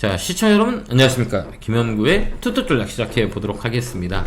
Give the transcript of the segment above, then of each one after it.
자, 시청자 여러분, 안녕하십니까. 김현구의 투투툴락 시작해 보도록 하겠습니다.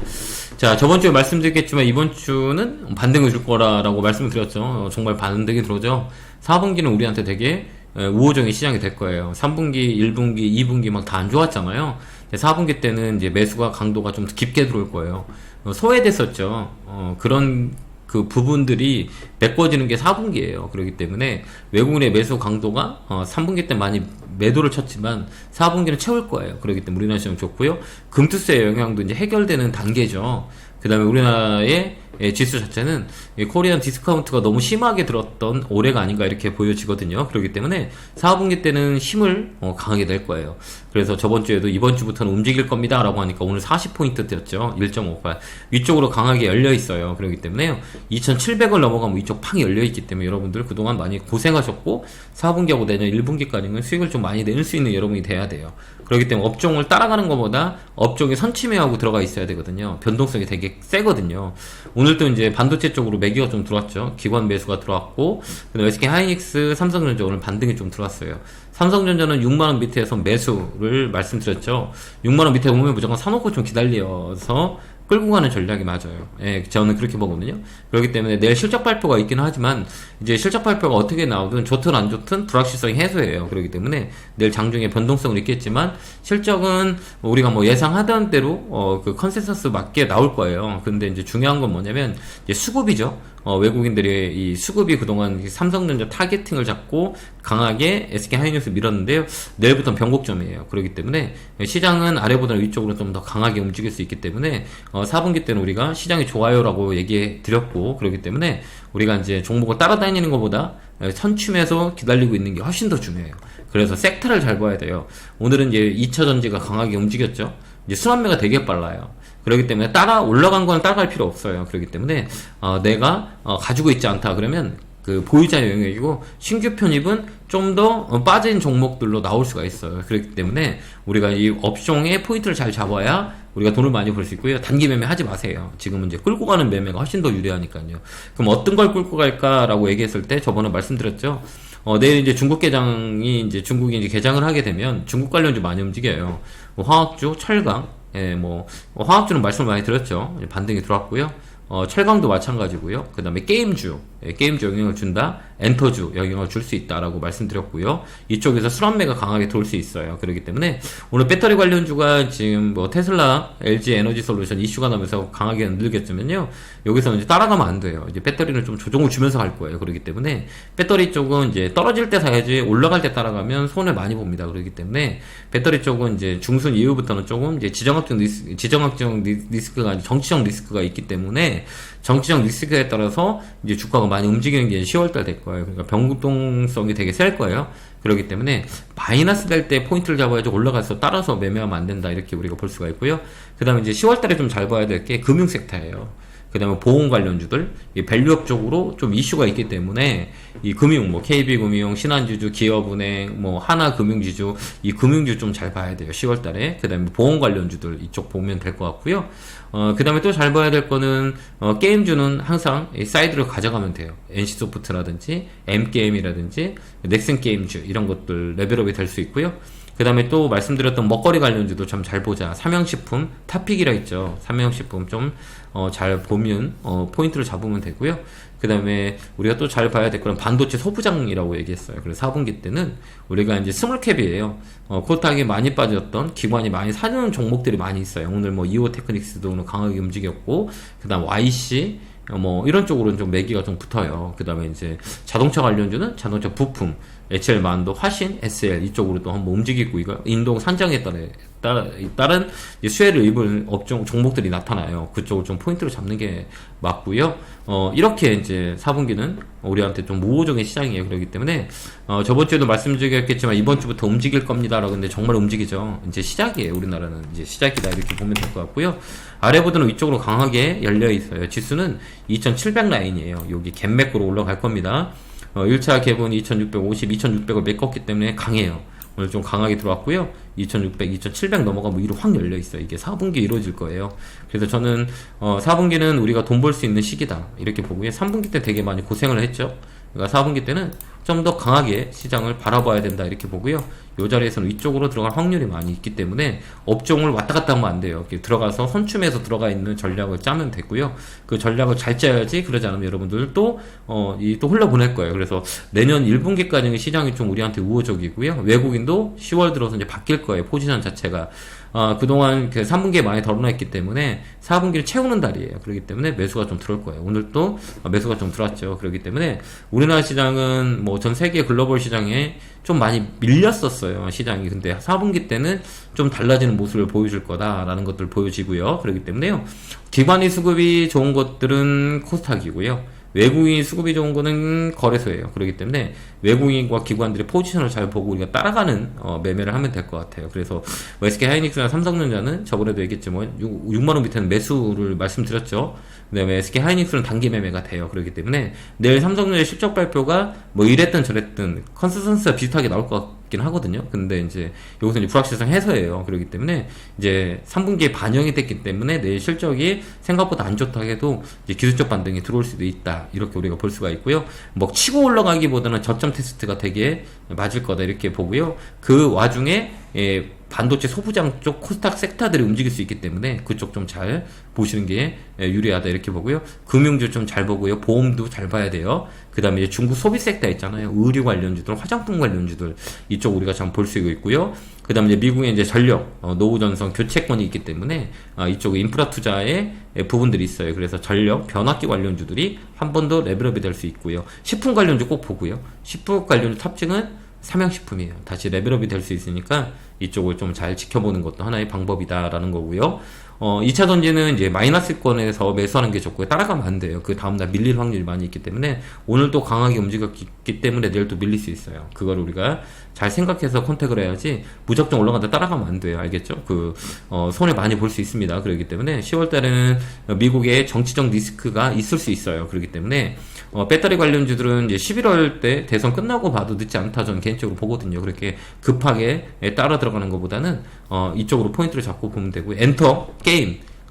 자, 저번 주에 말씀드렸겠지만, 이번 주는 반등을 줄 거라고 말씀을 드렸죠. 어, 정말 반등이 들어오죠. 4분기는 우리한테 되게 에, 우호적인 시장이 될 거예요. 3분기, 1분기, 2분기 막 다 안 좋았잖아요. 4분기 때는 이제 매수가 강도가 좀 깊게 들어올 거예요. 어, 소외됐었죠. 어, 그런 그 부분들이 메꿔지는 게 4분기예요. 그렇기 때문에 외국인의 매수 강도가 어, 3분기 때 많이 매도를 쳤지만 4분기는 채울 거예요. 그렇기 때문에 우리나라 시장 좋고요. 금투세 영향도 이제 해결되는 단계죠. 그 다음에 우리나라의 예, 지수 자체는 이 코리안 디스카운트가 너무 심하게 들었던 올해가 아닌가 이렇게 보여지거든요. 그렇기 때문에 4분기 때는 힘을 어, 강하게 낼 거예요. 그래서 저번 주에도 이번 주부터는 움직일 겁니다. 라고 하니까 오늘 40포인트 뛰었죠. 1.58. 위쪽으로 강하게 열려 있어요. 그렇기 때문에요. 2700을 넘어가면 위쪽 팡이 열려 있기 때문에 여러분들 그동안 많이 고생하셨고 4분기하고 내년 1분기까지는 수익을 좀 많이 낼 수 있는 여러분이 돼야 돼요. 그렇기 때문에 업종을 따라가는 것보다 업종이 선침해하고 들어가 있어야 되거든요. 변동성이 되게 세거든요. 오늘도 이제 반도체 쪽으로 매기가 좀 들어왔죠. 기관 매수가 들어왔고, 그다음에 SK 하이닉스, 삼성전자 오늘 반등이 좀 들어왔어요. 삼성전자는 6만원 밑에서 매수를 말씀드렸죠. 6만원 밑에 보면 무조건 사놓고 좀 기다려서 끌고 가는 전략이 맞아요. 예, 저는 그렇게 보거든요. 그렇기 때문에 내일 실적 발표가 있기는 하지만 이제 실적 발표가 어떻게 나오든 좋든 안 좋든 불확실성이 해소해요. 그렇기 때문에 내일 장중에 변동성은 있겠지만 실적은 우리가 뭐 예상하던 대로 어, 그 컨센서스 맞게 나올 거예요. 근데 이제 중요한 건 뭐냐면 이제 수급이죠. 어, 외국인들이 이 수급이 그동안 삼성전자 타겟팅을 잡고 강하게 SK 하이닉스 밀었는데요. 내일부터는 변곡점이에요. 그렇기 때문에 시장은 아래보다 위쪽으로 좀 더 강하게 움직일 수 있기 때문에 어, 4분기 때는 우리가 시장이 좋아요라고 얘기해 드렸고 그렇기 때문에 우리가 이제 종목을 따라다니는 것보다 선춤에서 기다리고 있는 게 훨씬 더 중요해요. 그래서 섹터를 잘 봐야 돼요. 오늘은 이제 2차 전지가 강하게 움직였죠. 이제 순환매가 되게 빨라요. 그렇기 때문에 따라 올라간 건 따라갈 필요 없어요. 그렇기 때문에 어, 내가 어, 가지고 있지 않다 그러면 그 보유자 영역이고 신규 편입은 좀 더 빠진 종목들로 나올 수가 있어요. 그렇기 때문에 우리가 이 업종의 포인트를 잘 잡아야 우리가 돈을 많이 벌 수 있고요. 단기 매매 하지 마세요. 지금은 이제 끌고 가는 매매가 훨씬 더 유리하니까요. 그럼 어떤 걸 끌고 갈까라고 얘기했을 때 저번에 말씀드렸죠. 어, 내일 이제 중국 개장이 이제 중국이 이제 개장을 하게 되면 중국 관련주 많이 움직여요. 뭐 화학주, 철강, 예, 뭐, 화학주는 말씀을 많이 드렸죠. 반등이 들어왔고요. 어, 철강도 마찬가지고요. 그 다음에 게임주, 예, 게임주 영향을 준다. 엔터주 영향을 줄 수 있다라고 말씀드렸고요. 이쪽에서 수란매가 강하게 돌 수 있어요. 그렇기 때문에 오늘 배터리 관련주가 지금 뭐 테슬라, LG 에너지 솔루션 이슈가 나면서 강하게 늘겠지만요. 여기서 이제 따라가면 안 돼요. 이제 배터리는 좀 조정을 주면서 갈 거예요. 그렇기 때문에 배터리 쪽은 이제 떨어질 때 사야지 올라갈 때 따라가면 손해 많이 봅니다. 그렇기 때문에 배터리 쪽은 이제 중순 이후부터는 조금 이제 지정학적 리스크, 지정학적 리스크가 정치적 리스크가 있기 때문에 정치적 리스크에 따라서 이제 주가가 많이 움직이는 게 10월달 될 거예요. 그러니까 변동성이 되게 셀 거예요. 그렇기 때문에 마이너스 될 때 포인트를 잡아야지 올라가서 따라서 매매하면 안 된다. 이렇게 우리가 볼 수가 있고요. 그 다음에 이제 10월달에 좀 잘 봐야 될 게 금융 섹터예요. 그 다음에 보험 관련주들, 이 밸류업 쪽으로 좀 이슈가 있기 때문에 이 금융, 뭐 KB금융, 신한주주, 기업은행, 뭐 하나금융지주, 이 금융주 좀 잘 봐야 돼요. 10월 달에. 그 다음에 보험 관련주들 이쪽 보면 될 것 같고요. 어, 그 다음에 또 잘 봐야 될 거는, 어, 게임주는 항상 이 사이드를 가져가면 돼요. NC소프트라든지, M게임이라든지, 넥슨게임주, 이런 것들 레벨업이 될 수 있고요. 그 다음에 또 말씀드렸던 먹거리 관련주도 좀 잘 보자. 삼양식품, 타픽이라 있죠. 삼양식품 좀, 어, 잘 보면, 어, 포인트를 잡으면 되고요. 그 다음에 우리가 또 잘 봐야 될 거는 반도체 소부장이라고 얘기했어요. 그래서 4분기 때는 우리가 이제 스몰캡이에요. 어, 코타하게 많이 빠졌던 기관이 많이 사는 종목들이 많이 있어요. 오늘 뭐 이오 테크닉스도 오늘 강하게 움직였고, 그 다음 YC, 어, 뭐 이런 쪽으로는 좀 매기가 좀 붙어요. 그 다음에 이제 자동차 관련주는 자동차 부품, HL 만도, 화신, SL 이쪽으로 또 한번 움직이고 이거 인동 산정에 따라 따라 다른 수혜를 입은 업종 종목들이 나타나요. 그쪽을 좀 포인트로 잡는 게 맞고요. 어 이렇게 이제 4분기는 우리한테 좀 우호적인 시장이에요. 그렇기 때문에 어 저번 주에도 말씀드렸겠지만 이번 주부터 움직일 겁니다라고 근데 정말 움직이죠. 이제 시작이에요. 우리나라는 이제 시작이다 이렇게 보면 될 것 같고요. 아래보다는 위쪽으로 강하게 열려 있어요. 지수는 2,700 라인이에요. 여기 갭맥으로 올라갈 겁니다. 어, 1차 갭은 2650, 2600을 메꿨기 때문에 강해요. 오늘 좀 강하게 들어왔고요. 2600, 2700 넘어가면 위로 확 열려 있어요. 이게 4분기 이루어질 거예요. 그래서 저는 어 4분기는 우리가 돈 벌 수 있는 시기다. 이렇게 보고요. 3분기 때 되게 많이 고생을 했죠. 그러니까 4분기 때는 좀 더 강하게 시장을 바라봐야 된다 이렇게 보고요. 이 자리에서는 위쪽으로 들어갈 확률이 많이 있기 때문에 업종을 왔다 갔다 하면 안 돼요. 들어가서 선춤에서 들어가 있는 전략을 짜면 되고요. 그 전략을 잘 짜야지 그러지 않으면 여러분들 또, 어, 이 또 흘러보낼 거예요. 그래서 내년 1분기까지는 시장이 좀 우리한테 우호적이고요. 외국인도 10월 들어서 이제 바뀔 거예요. 포지션 자체가. 어, 그동안 그 3분기에 많이 덜어놨기 때문에 4분기를 채우는 달이에요. 그렇기 때문에 매수가 좀 들어올 거예요. 오늘 또 매수가 좀 들어왔죠. 그렇기 때문에 우리나라 시장은 뭐 전 세계 글로벌 시장에 좀 많이 밀렸었어요. 시장이. 근데 4분기 때는 좀 달라지는 모습을 보여줄 거다라는 것들 보여지고요. 그렇기 때문에요. 기관이 수급이 좋은 것들은 코스닥이고요. 외국인 수급이 좋은 거는 거래소예요. 그렇기 때문에 외국인과 기관들의 포지션을 잘 보고 우리가 따라가는 어, 매매를 하면 될 것 같아요. 그래서 뭐 SK 하이닉스나 삼성전자는 저번에도 얘기했지만 6, 만원 밑에는 매수를 말씀드렸죠. 그다음에 SK 하이닉스는 단기 매매가 돼요. 그렇기 때문에 내일 삼성전자 실적 발표가 뭐 이랬든 저랬든 컨센서스가 비슷하게 나올 것 같 긴 하거든요. 근데 이제 여기서 이제 불확실성 해소예요. 그렇기 때문에 이제 3분기에 반영이 됐기 때문에 내일 실적이 생각보다 안 좋다 해도 이제 기술적 반등이 들어올 수도 있다. 이렇게 우리가 볼 수가 있고요. 뭐 치고 올라가기보다는 저점 테스트가 되게 맞을 거다 이렇게 보고요. 그 와중에 예, 반도체 소부장 쪽 코스닥 섹터들이 움직일 수 있기 때문에 그쪽 좀 잘 보시는 게 예, 유리하다 이렇게 보고요. 금융주 좀 잘 보고요. 보험도 잘 봐야 돼요. 그 다음에 이제 중국 소비 섹터 있잖아요. 의류 관련주들, 화장품 관련주들 이쪽 우리가 참 볼 수 있고요. 그 다음에 이제 미국의 이제 전력, 어, 노후전선 교체권이 있기 때문에 아, 이쪽 인프라 투자에 예, 부분들이 있어요. 그래서 전력, 변압기 관련주들이 한 번 더 레벨업이 될 수 있고요. 식품 관련주 꼭 보고요. 식품 관련주 탑증은 삼양식품이에요. 다시 레벨업이 될 수 있으니까 이쪽을 좀 잘 지켜보는 것도 하나의 방법이다라는 거고요. 어, 2차 던지는 이제 마이너스권에서 매수하는 게 좋고요. 따라가면 안 돼요. 그 다음날 밀릴 확률이 많이 있기 때문에 오늘도 강하게 움직였기 때문에 내일 또 밀릴 수 있어요. 그걸 우리가 잘 생각해서 컨택을 해야지 무작정 올라가다 따라가면 안 돼요. 알겠죠? 그, 어, 손해 많이 볼 수 있습니다. 그렇기 때문에 10월 달에는 미국의 정치적 리스크가 있을 수 있어요. 그렇기 때문에 어, 배터리 관련주들은 이제 11월 때 대선 끝나고 봐도 늦지 않다 저는 개인적으로 보거든요. 그렇게 급하게 따라 들어가는 것보다는 어, 이쪽으로 포인트를 잡고 보면 되고 엔터 게임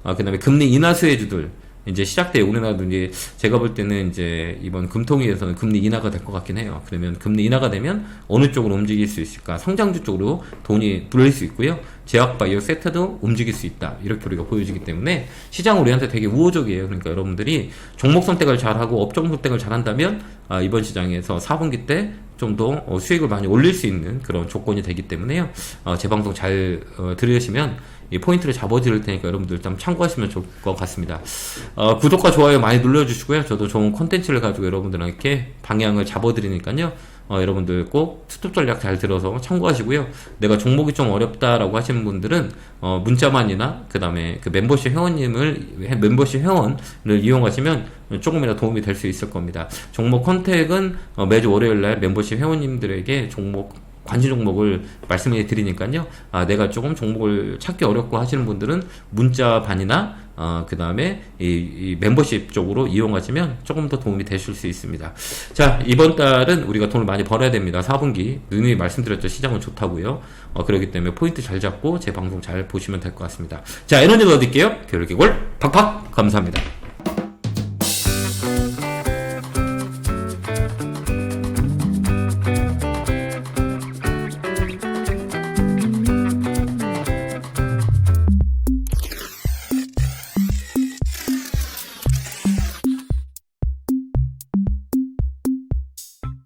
어, 그다음에 금리 인하 수혜주들 이제 시작돼요. 우리나라도 이제 제가 볼 때는 이제 이번 금통위에서는 금리 인하가 될 것 같긴 해요. 그러면 금리 인하가 되면 어느 쪽으로 움직일 수 있을까? 성장주 쪽으로 돈이 불릴 수 있고요. 제약바이오 세트도 움직일 수 있다. 이렇게 우리가 보여지기 때문에 시장 우리한테 되게 우호적이에요. 그러니까 여러분들이 종목 선택을 잘하고 업종 선택을 잘한다면 아, 이번 시장에서 4분기 때 좀더 어, 수익을 많이 올릴 수 있는 그런 조건이 되기 때문에요. 어, 제 방송 잘 어, 들으시면 이 포인트를 잡아드릴 테니까 여러분들 좀 참고하시면 좋을 것 같습니다. 어, 구독과 좋아요 많이 눌러주시고요. 저도 좋은 콘텐츠를 가지고 여러분들에게 방향을 잡아드리니까요. 어, 여러분들 꼭 투톱 전략 잘 들어서 참고하시고요. 내가 종목이 좀 어렵다라고 하시는 분들은 어, 문자만이나 그 다음에 그 멤버십 회원님을 멤버십 회원을 이용하시면 조금이라도 도움이 될 수 있을 겁니다. 종목 컨택은 어, 매주 월요일 날 멤버십 회원님들에게 종목 관심 종목을 말씀해 드리니까요. 아, 내가 조금 종목을 찾기 어렵고 하시는 분들은 문자 반이나 어, 그 다음에 이, 이, 멤버십 쪽으로 이용하시면 조금 더 도움이 되실 수 있습니다. 자, 이번 달은 우리가 돈을 많이 벌어야 됩니다. 4분기. 누누이 말씀드렸죠. 시장은 좋다고요. 어, 그렇기 때문에 포인트 잘 잡고 제 방송 잘 보시면 될 것 같습니다. 자, 에너지 넣어드릴게요. 교육의 골, 팍팍! 감사합니다.